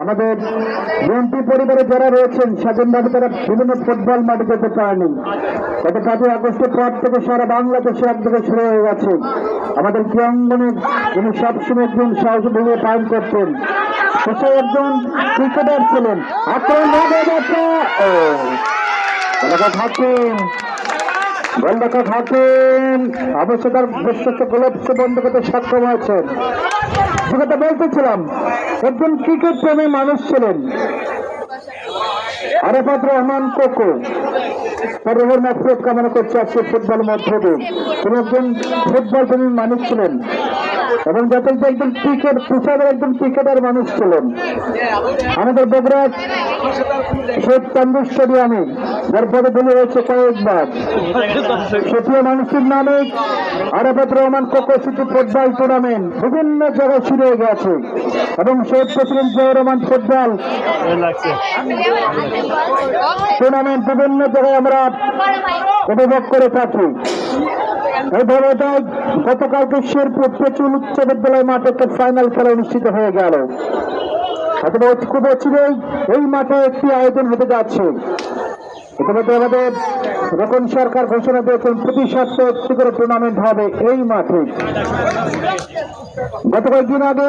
আমাদের বিএনপি পরিবারে যারা রয়েছেন স্বাধীনভাবে তারা বিভিন্ন ফুটবল মাঠে যেতে পারেনি গত পাঁচই আগস্টের পর থেকে সারা বাংলাদেশে একদিকে শুরু হয়ে গেছে। আমাদের ক্রীড়াঙ্গনে তিনি সবসময় একজন ভেঙে পালন করতেন, সে একজন ক্রিকেটার ছিলেন। আক্রমণ হাকিম। অবশ্য তার বিশ্বস্ত বন্ধ করতে সক্ষম কথা বলতেছিলাম, একজন ক্রিকেট প্রেমী মানুষ ছিলেন। আরাফাত রহমান কোকো মাফরত কামনা করছে আজকে ফুটবল মধ্যে তিনি একজন ফুটবল প্রেমী মানুষ ছিলেন। এবং যথাযথ একজন ক্রিকেট পেশাদার একজন ক্রিকেটার মানুষ ছিলেন। আমাদের বগুড়া শেখ তান্দুর স্টেডিয়ামে যার পদগুলি হয়েছে কয়েকবার। সেটিও মানুষের নামে Arafat Rahman Koko city football tournament বিভিন্ন জায়গায় শুরু গেছে। এবং শহীদ president Ziaur Rahman football tournament বিভিন্ন জায়গায় আমরা উপভোগ করে থাকি। এই ধারাবাহিক গতকালকে শেরপুর প্রচুর উচ্চ বিদ্যালয় মাঠে একটা ফাইনাল খেলা অনুষ্ঠিত হয়ে গেল। অথবা খুব অচিরেই এই মাঠে একটি আয়োজন হতে যাচ্ছে। ইতিমধ্যে আমাদের রকম সরকার ঘোষণা দিয়েছেন প্রতি সপ্তাহে টুর্নামেন্ট হবে এই মাঠে। গত কয়েকদিন আগে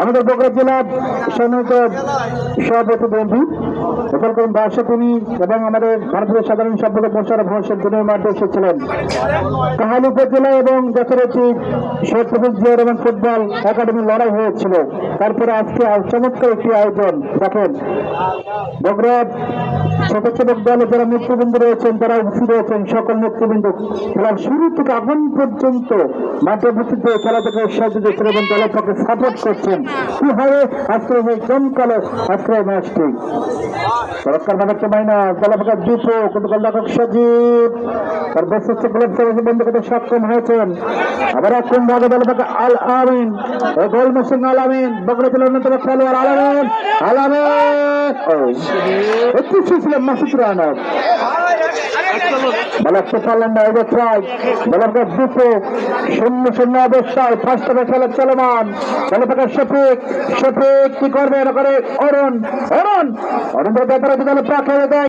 আমাদের বগুড়া জেলার সম্মানিত সভাপতি বন্ধু গোপাল করিম বাসা এবং আমাদের ভারতীয় সাধারণ সম্পাদক মোশারফ হোসেন তিনি মাঠে এসেছিলেন। কাহাল উপজেলা এবং যথারীতি শেখ জিয়া রহমান ফুটবল একাডেমি লড়াই হয়েছিল। তারপরে আজকে চমৎকার একটি আয়োজন। দেখেন বগুড়া ছোট দলে যারা নেতৃবৃন্দ রয়েছেন তারা উপস্থিত রয়েছেন, সকল নেতৃবৃন্দ খেলার শুরু থেকে এখন পর্যন্ত মাঠে উপস্থিত হয়ে খেলা থেকে উৎসাহ দিচ্ছেন এবং দলের পক্ষে সাপোর্ট করছেন। কি হবে? এই জমকালো আজকে এই ম্যাচটি সরকার মাইনা সজীব, তার বন্ধ করতে সক্ষম হয়েছেন। আবার আল আমিন গোল মেশিন আল আমিন বগুড়া জেলার অন্যতম খেলোয়াড় আল আমিন আল আমিন। ছিলেন মাসুদ রানা শূন্য শফিক কি করবে? করে অরুণ অরুণ অরুণের ব্যাপারে দেয়